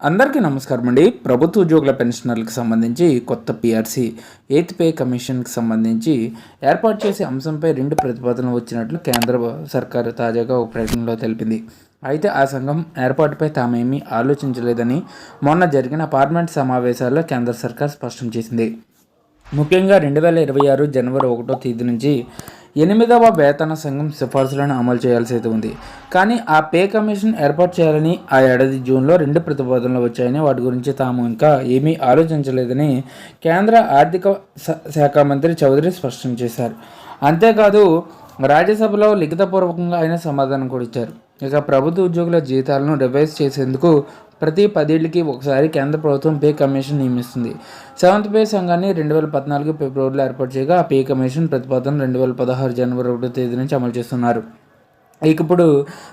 అందరికీ నమస్కారం అండి. ప్రభుత్వ ఉద్యోగుల పెన్షనర్లకు సంబంధించి కొత్త పిఆర్సీ ఎయిత్ పే కమిషన్కి సంబంధించి ఏర్పాటు చేసే అంశంపై రెండు ప్రతిపాదనలు వచ్చినట్లు కేంద్ర సర్కారు తాజాగా ఒక ప్రకటనలో తెలిపింది. అయితే ఆ సంఘం ఏర్పాటుపై తామేమీ ఆలోచించలేదని మొన్న జరిగిన పార్లమెంట్ సమావేశాల్లో కేంద్ర సర్కార్ స్పష్టం చేసింది. ముఖ్యంగా రెండు వేల ఇరవై ఆరు జనవరి ఒకటో తేదీ నుంచి ఎనిమిదవ వేతన సంఘం సిఫార్సులను అమలు చేయాల్సి అయితే ఉంది. కానీ ఆ పే కమిషన్ ఏర్పాటు చేయాలని ఆ ఏడాది జూన్లో రెండు ప్రతిపాదనలు వచ్చాయని వాటి గురించి తాము ఇంకా ఏమీ ఆలోచించలేదని కేంద్ర ఆర్థిక శాఖ మంత్రి చౌదరి స్పష్టం చేశారు. అంతేకాదు రాజ్యసభలో లిఖితపూర్వకంగా ఆయన సమాధానం కూడా ఇచ్చారు. ఇక ప్రభుత్వ ఉద్యోగుల జీతాలను రివైజ్ చేసేందుకు ప్రతి పదేళ్ళకి ఒకసారి కేంద్ర ప్రభుత్వం పే కమిషన్ నియమిస్తుంది. సెవెంత్ పే సంఘాన్ని రెండు వేల పద్నాలుగు ఫిబ్రవరిలో ఏర్పాటు చేయగా ఆ పే కమిషన్ ప్రతిపాదన రెండు వేల పదహారు జనవరి ఒకటో తేదీ నుంచి అమలు చేస్తున్నారు. ఇక ఇప్పుడు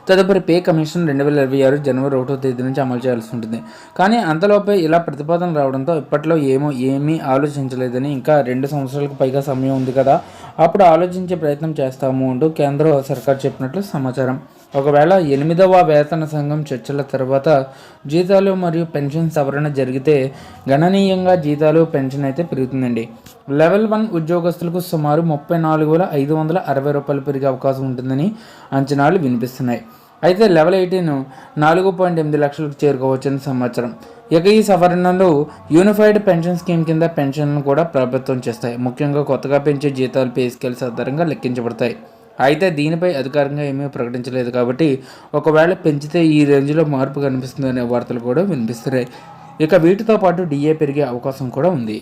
తదుపరి పే కమిషన్ రెండు వేల ఇరవై ఆరు జనవరి ఒకటో తేదీ నుంచి అమలు చేయాల్సి ఉంటుంది. కానీ అంతలోపే ఇలా ప్రతిపాదన రావడంతో ఇప్పట్లో ఏమో ఏమీ ఆలోచించలేదని ఇంకా రెండు సంవత్సరాలకు పైగా సమయం ఉంది కదా అప్పుడు ఆలోచించే ప్రయత్నం చేస్తాము అంటూ కేంద్ర సర్కార్ చెప్పినట్లు సమాచారం. ఒకవేళ ఎనిమిదవ వేతన సంఘం చర్చల తర్వాత జీతాలు మరియు పెన్షన్ సవరణ జరిగితే గణనీయంగా జీతాలు పెన్షన్ అయితే పెరుగుతుందండి. లెవెల్ వన్ ఉద్యోగస్తులకు సుమారు ముప్పై నాలుగు వేల ఐదు వందల అరవై రూపాయలు పెరిగే అవకాశం ఉంటుందని అంచనాలు వినిపిస్తున్నాయి. అయితే లెవెల్ ఎయిటీన్ నాలుగు పాయింట్ ఎనిమిది లక్షలకు చేరుకోవచ్చని సమాచారం. ఇక ఈ సవరణలు యూనిఫైడ్ పెన్షన్ స్కీమ్ కింద పెన్షన్లను కూడా ప్రభుత్వం చేస్తాయి. ముఖ్యంగా కొత్తగా పెంచే జీతాలు పే స్కేల్స్ ఆధారంగా లెక్కించబడతాయి. అయితే దీనిపై అధికారికంగా ఏమీ ప్రకటించలేదు కాబట్టి ఒకవేళ పెంచితే ఈ రేంజ్లో మార్పు కనిపిస్తుందనే వార్తలు కూడా వినిపిస్తున్నాయి. ఇక వీటితో పాటు డిఏ పెరిగే అవకాశం కూడా ఉంది.